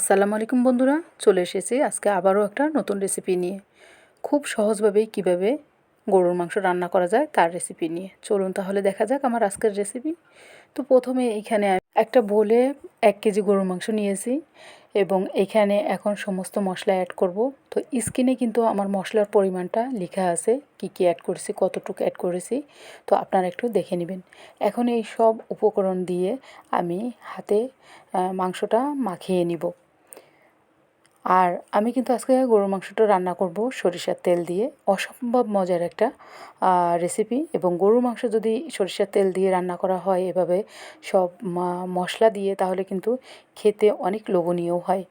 আসসালামু আলাইকুম বন্ধুরা, চলে এসেছি আজকে আবারও একটা নতুন রেসিপি নিয়ে। খুব সহজভাবেই কীভাবে গরুর মাংস রান্না করা যায় তার রেসিপি নিয়ে। চলুন তাহলে দেখা যাক আমার আজকের রেসিপি তো প্রথমে এইখানে আমি একটা বলে এক কেজি গরুর মাংস নিয়েছি এবং এখানে এখন সমস্ত মশলা অ্যাড করব। তো স্কিনে কিন্তু আমার মশলার পরিমাণটা লেখা আছে, কি কি অ্যাড করেছি, কতটুকু অ্যাড করেছি, তো আপনারা একটু দেখে নেবেন। এখন এই সব উপকরণ দিয়ে আমি হাতে মাংসটা মাখিয়ে নিব। আর আমি কিন্তু আজকে গরুর মাংসটা রান্না করব সরিষার তেল দিয়ে। অসম্ভব মজার একটা রেসিপি এবং গরুর মাংস যদি সরিষার তেল দিয়ে রান্না করা হয় এভাবে সব মশলা দিয়ে তাহলে কিন্তু খেতে অনেক লোভনীয় হয়।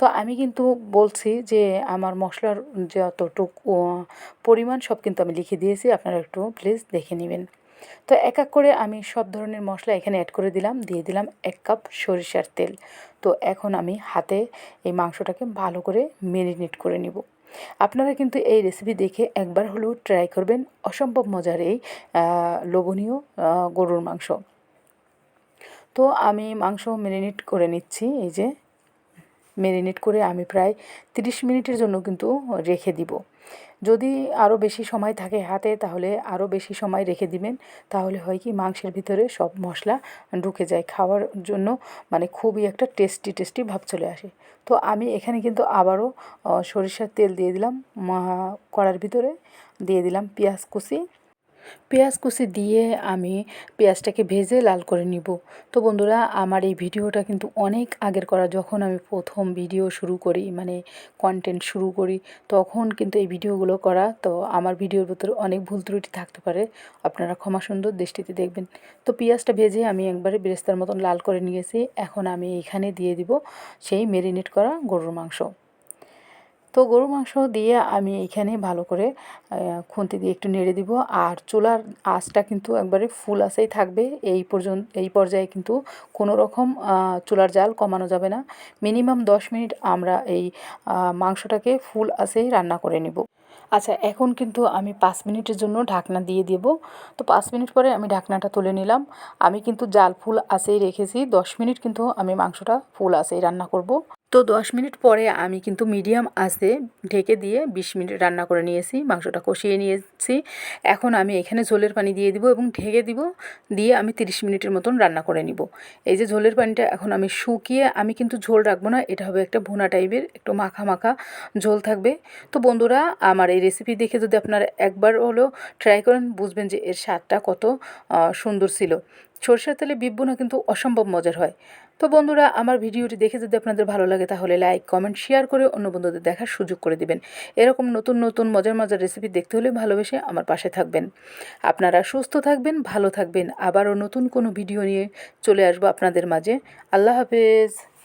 তো আমি কিন্তু বলছি যে আমার মশলার যতটুকু পরিমাণ সব কিন্তু আমি লিখে দিয়েছি, আপনারা একটু প্লিজ দেখে নেবেন। তো এক এক করে আমি সব ধরনের মশলা এখানে অ্যাড করে দিলাম, দিয়ে দিলাম এক কাপ সরিষার তেল। তো এখন আমি হাতে এই মাংসটাকে ভালো করে মেরিনেট করে নিব। আপনারা কিন্তু এই রেসিপি দেখে একবার হলেও ট্রাই করবেন, অসম্ভব মজার এই লোভনীয় গরুর মাংস। তো আমি মাংস মেরিনেট করে নিচ্ছি, এই যে মেরিনেট করে আমি প্রায় তিরিশ মিনিটের জন্য কিন্তু রেখে দিব। যদি আরও বেশি সময় থাকে হাতে, তাহলে আরও বেশি সময় রেখে দিবেন। তাহলে হয় কি, মাংসের ভিতরে সব মশলা ঢুকে যায়। খাওয়ার জন্য মানে খুবই একটা টেস্টি টেস্টি ভাব চলে আসে। তো আমি এখানে কিন্তু আবারও সরিষার তেল দিয়ে দিলাম। কড়ার ভিতরে দিয়ে দিলাম পেঁয়াজ কুচি। পেঁয়াজ কুচি দিয়ে আমি পেঁয়াজটাকে ভেজে লাল করে নিব। তো বন্ধুরা, আমার এই ভিডিওটা কিন্তু অনেক আগের করা। যখন আমি প্রথম ভিডিও শুরু করি মানে কন্টেন্ট শুরু করি, তখন কিন্তু এই ভিডিওগুলো করা। তো আমার ভিডিওর ভিতরে অনেক ভুল ত্রুটি থাকতে পারে। আপনারা ক্ষমা সুন্দর দৃষ্টিতে দেখবেন। তো পেঁয়াজটা ভেজে আমি একবারে বেরেস্তার মতন লাল করে নিয়েছি। এখন আমি এখানে দিয়ে দিব সেই মেরিনেট করা গরুর মাংস। তো গরু মাংস দিয়ে আমি এখানে ভালো করে খুন্তি দিয়ে একটু নেড়ে দিব। আর চুলার আঁচটা কিন্তু একবারে ফুল আঁচেই থাকবে। এই পর্যন্ত, এই পর্যায়ে কিন্তু কোনো রকম চুলার জাল কমানো যাবে না। মিনিমাম দশ মিনিট আমরা এই মাংসটাকে ফুল আঁচেই রান্না করে নিব। আচ্ছা এখন কিন্তু আমি পাঁচ মিনিটের জন্য ঢাকনা দিয়ে দেব। তো পাঁচ মিনিট পরে আমি ঢাকনাটা তুলে নিলাম। আমি কিন্তু জাল ফুল আসেই রেখেছি। দশ মিনিট কিন্তু আমি মাংসটা ফুল আসেই রান্না করব। তো দশ মিনিট পরে আমি কিন্তু মিডিয়াম আঁচে ঢেকে দিয়ে বিশ মিনিট রান্না করে নিয়েছি, মাংসটা কষিয়ে নিয়েছি। এখন আমি এখানে ঝোলের পানি দিয়ে দিব এবং ঢেকে দিব, দিয়ে আমি তিরিশ মিনিটের মতন রান্না করে নিব। এই যে ঝোলের পানিটা এখন আমি শুকিয়ে আমি কিন্তু ঝোল রাখব না, এটা হবে একটা ভুনা টাইপের, একটু মাখা মাখা ঝোল থাকবে। তো বন্ধুরা, আমার এই রেসিপি দেখে যদি আপনারা একবার হলেও ট্রাই করেন, বুঝবেন যে এর স্বাদটা কত সুন্দর ছিল। সরষের তেলে বিপ কিন্তু অসম্ভব মজার হয়। তো বন্ধুরা, আমার ভিডিওটি দেখে যদি আপনাদের ভালো লাগে, তাহলে লাইক কমেন্ট শেয়ার করে অন্য বন্ধুদের দেখার সুযোগ করে দিবেন। এরকম নতুন নতুন, মজার মজার রেসিপি দেখতে হলে ভালোবেসে আমার পাশে থাকবেন। আপনারা সুস্থ থাকবেন, ভালো থাকবেন। আবারও নতুন কোনো ভিডিও নিয়ে চলে আসব আপনাদের মাঝে। আল্লাহ হাফেজ।